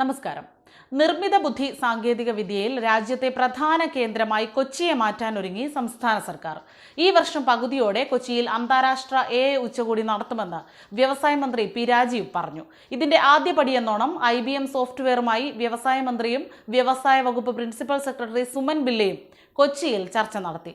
നമസ്കാരം. നിർമ്മിത ബുദ്ധി സാങ്കേതിക വിദ്യയിൽ രാജ്യത്തെ പ്രധാന കേന്ദ്രമായി കൊച്ചിയെ മാറ്റാനൊരുങ്ങി സംസ്ഥാന സർക്കാർ. ഈ വർഷം പകുതിയോടെ കൊച്ചിയിൽ അന്താരാഷ്ട്ര എ ഉച്ചകോടി നടത്തുമെന്ന് വ്യവസായ മന്ത്രി പി രാജീവ് പറഞ്ഞു. ഇതിന്റെ ആദ്യപടിയെന്നോണം ഐ ബി എം സോഫ്റ്റ്വെയറുമായി വ്യവസായ മന്ത്രിയും വ്യവസായ വകുപ്പ് പ്രിൻസിപ്പൽ സെക്രട്ടറി സുമൻ ബില്ലയും കൊച്ചിയിൽ ചർച്ച നടത്തി.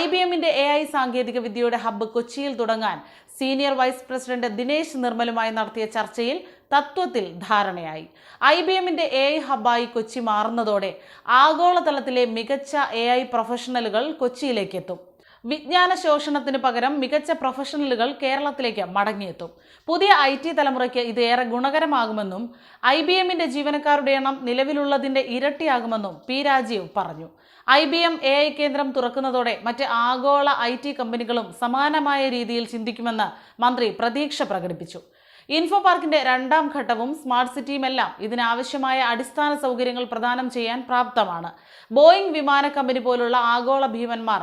ഐ ബി എമ്മിന്റെ എ ഐ സാങ്കേതിക വിദ്യയുടെ ഹബ്ബ് കൊച്ചിയിൽ തുടങ്ങാൻ സീനിയർ വൈസ് പ്രസിഡന്റ് ദിനേശ് നിർമ്മലുമായി നടത്തിയ ചർച്ചയിൽ തത്വത്തിൽ ധാരണയായി. ഐ ബി എമ്മിന്റെ എ ഐ ഹബ്ബായി കൊച്ചി മാറുന്നതോടെ ആഗോളതലത്തിലെ മികച്ച എ ഐ പ്രൊഫഷണലുകൾ കൊച്ചിയിലേക്ക് എത്തും വിജ്ഞാന ശോഷണത്തിന് പകരം മികച്ച പ്രൊഫഷണലുകൾ കേരളത്തിലേക്ക് മടങ്ങിയെത്തും. പുതിയ ഐ ടി തലമുറയ്ക്ക് ഇത് ഏറെ ഗുണകരമാകുമെന്നും ഐ ബി എമ്മിന്റെ ജീവനക്കാരുടെ എണ്ണം നിലവിലുള്ളതിന്റെ ഇരട്ടിയാകുമെന്നും പി രാജീവ് പറഞ്ഞു. I B M A I കേന്ദ്രം തുറക്കുന്നതോടെ മറ്റ് ആഗോള ഐ ടി കമ്പനികളും സമാനമായ രീതിയിൽ ചിന്തിക്കുമെന്ന് മന്ത്രി പ്രതീക്ഷ പ്രകടിപ്പിച്ചു. ഇൻഫോ പാർക്കിന്റെ രണ്ടാം ഘട്ടവും സ്മാർട്ട് സിറ്റിയുമെല്ലാം ഇതിനാവശ്യമായ അടിസ്ഥാന സൗകര്യങ്ങൾ പ്രദാനം ചെയ്യാൻ പ്രാപ്തമാണ്. ബോയിംഗ് വിമാന കമ്പനി പോലുള്ള ആഗോള ഭീമന്മാർ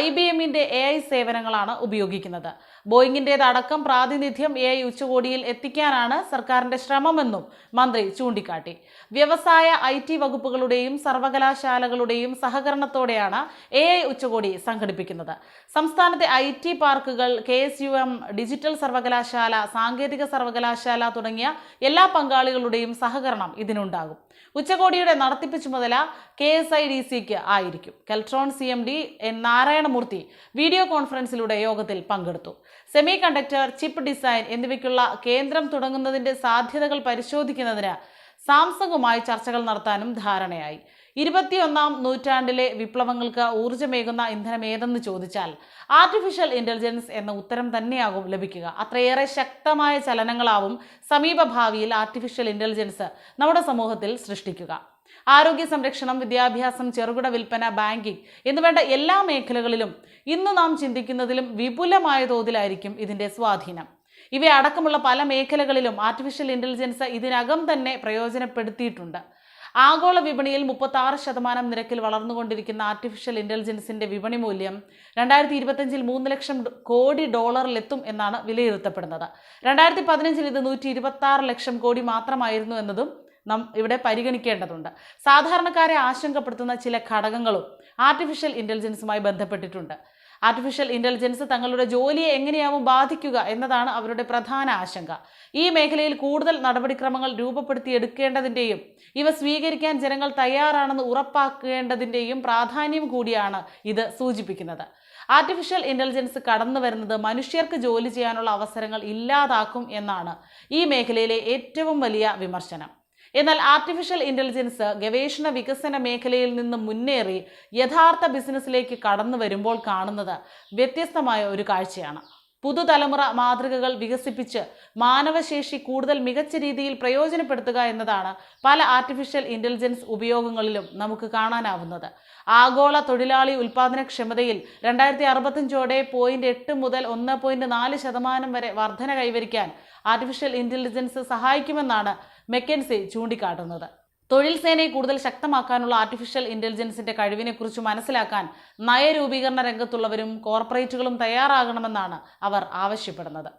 ഐ ബി എമ്മിന്റെ എ ഐ സേവനങ്ങളാണ് ഉപയോഗിക്കുന്നത്. ബോയിങ്ങിന്റെതടക്കം പ്രാതിനിധ്യം എ ഐ ഉച്ചകോടിയിൽ എത്തിക്കാനാണ് സർക്കാരിന്റെ ശ്രമമെന്നും മന്ത്രി ചൂണ്ടിക്കാട്ടി. വ്യവസായ ഐ ടി വകുപ്പുകളുടെയും സർവകലാശാലകളുടെയും സഹകരണത്തോടെയാണ് എ ഐ ഉച്ചകോടി സംഘടിപ്പിക്കുന്നത്. സംസ്ഥാനത്തെ ഐ ടി പാർക്കുകൾ K S U M digital സർവകലാശാല സാങ്കേതിക സർവകലാശാല തുടങ്ങിയ എല്ലാ പങ്കാളികളുടെയും സഹകരണം ഇതിനുണ്ടാകും. ഉച്ചകോടിയുടെ നടത്തിപ്പ് ചുമതല കെ എസ് ഐ ഡി സിക്ക് ആയിരിക്കും. Keltron C M D N Narayanamurthy video കോൺഫറൻസിലൂടെ യോഗത്തിൽ പങ്കെടുത്തു. സെമി കണ്ടക്ടർ ചിപ്പ് ഡിസൈൻ എന്നിവയ്ക്കുള്ള കേന്ദ്രം തുടങ്ങുന്നതിന്റെ സാധ്യതകൾ പരിശോധിക്കുന്നതിന് സാംസങ്ങുമായി ചർച്ചകൾ നടത്താനും ധാരണയായി. ഇരുപത്തിയൊന്നാം നൂറ്റാണ്ടിലെ വിപ്ലവങ്ങൾക്ക് ഊർജമേകുന്ന ഇന്ധനം ഏതെന്ന് ചോദിച്ചാൽ ആർട്ടിഫിഷ്യൽ ഇന്റലിജൻസ് എന്ന ഉത്തരം തന്നെയാകും ലഭിക്കുക. അത്രയേറെ ശക്തമായ ചലനങ്ങളാവും സമീപഭാവിയിൽ ആർട്ടിഫിഷ്യൽ ഇന്റലിജൻസ് നമ്മുടെ സമൂഹത്തിൽ സൃഷ്ടിക്കുക. ആരോഗ്യ സംരക്ഷണം വിദ്യാഭ്യാസം ചെറുകിട വിൽപ്പന ബാങ്കിംഗ് എന്നുവേണ്ട എല്ലാ മേഖലകളിലും ഇന്ന് നാം ചിന്തിക്കുന്നതിലും വിപുലമായ തോതിലായിരിക്കും ഇതിന്റെ സ്വാധീനം. ഇവയടക്കമുള്ള പല മേഖലകളിലും ആർട്ടിഫിഷ്യൽ ഇന്റലിജൻസ് ഇതിനകം തന്നെ പ്രയോജനപ്പെടുത്തിയിട്ടുണ്ട്. ആഗോള വിപണിയിൽ മുപ്പത്തി ആറ് ശതമാനം നിരക്കിൽ വളർന്നുകൊണ്ടിരിക്കുന്ന ആർട്ടിഫിഷ്യൽ ഇന്റലിജൻസിന്റെ വിപണി മൂല്യം രണ്ടായിരത്തി ഇരുപത്തഞ്ചിൽ മൂന്ന് ലക്ഷം കോടി ഡോളറിലെത്തും എന്നാണ് വിലയിരുത്തപ്പെടുന്നത്. രണ്ടായിരത്തി പതിനഞ്ചിൽ ഇത് നൂറ്റി ഇരുപത്തി ആറ് ലക്ഷം കോടി മാത്രമായിരുന്നു എന്നതും നാം ഇവിടെ പരിഗണിക്കേണ്ടതുണ്ട്. സാധാരണക്കാരെ ആശങ്കപ്പെടുത്തുന്ന ചില ഘടകങ്ങളും ആർട്ടിഫിഷ്യൽ ഇന്റലിജൻസുമായി ബന്ധപ്പെട്ടിട്ടുണ്ട്. ആർട്ടിഫിഷ്യൽ ഇന്റലിജൻസ് തങ്ങളുടെ ജോലിയെ എങ്ങനെയാവും ബാധിക്കുക എന്നതാണ് അവരുടെ പ്രധാന ആശങ്ക. ഈ മേഖലയിൽ കൂടുതൽ നടപടിക്രമങ്ങൾ രൂപപ്പെടുത്തിയെടുക്കേണ്ടതിന്റെയും ഇവ സ്വീകരിക്കാൻ ജനങ്ങൾ തയ്യാറാണെന്ന് ഉറപ്പാക്കേണ്ടതിന്റെയും പ്രാധാന്യം കൂടിയാണ് ഇത് സൂചിപ്പിക്കുന്നത്. ആർട്ടിഫിഷ്യൽ ഇന്റലിജൻസ് കടന്നു വരുന്നത് മനുഷ്യർക്ക് ജോലി ചെയ്യാനുള്ള അവസരങ്ങൾ ഇല്ലാതാക്കും എന്നാണ് ഈ മേഖലയിലെ ഏറ്റവും വലിയ വിമർശനം. എന്നാൽ ആർട്ടിഫിഷ്യൽ ഇന്റലിജൻസ് ഗവേഷണ വികസന മേഖലയിൽ നിന്ന് മുന്നേറി യഥാർത്ഥ ബിസിനസ്സിലേക്ക് കടന്നു വരുമ്പോൾ കാണുന്നത് വ്യത്യസ്തമായ ഒരു കാഴ്ചയാണ്. പുതുതലമുറ മാതൃകകൾ വികസിപ്പിച്ച് മാനവശേഷി കൂടുതൽ മികച്ച രീതിയിൽ പ്രയോജനപ്പെടുത്തുക എന്നതാണ് പല ആർട്ടിഫിഷ്യൽ ഇന്റലിജൻസ് ഉപയോഗങ്ങളിലും നമുക്ക് കാണാനാവുന്നത്. ആഗോള തൊഴിലാളി ഉൽപ്പാദനക്ഷമതയിൽ രണ്ടായിരത്തി അറുപത്തഞ്ചോടെ പോയിന്റ് എട്ട് മുതൽ ഒന്ന് പോയിന്റ് നാല് ശതമാനം വരെ വർധന കൈവരിക്കാൻ ആർട്ടിഫിഷ്യൽ ഇന്റലിജൻസ് സഹായിക്കുമെന്നാണ് മെക്കൻസി ചൂണ്ടിക്കാട്ടുന്നത്. തൊഴിൽ സേനയെ കൂടുതൽ ശക്തമാക്കാനുള്ള ആർട്ടിഫിഷ്യൽ ഇന്റലിജൻസിന്റെ കഴിവിനെക്കുറിച്ച് മനസ്സിലാക്കാൻ നയരൂപീകരണ രംഗത്തുള്ളവരും കോർപ്പറേറ്റുകളും തയ്യാറാകണമെന്നാണ് അവർ ആവശ്യപ്പെടുന്നത്.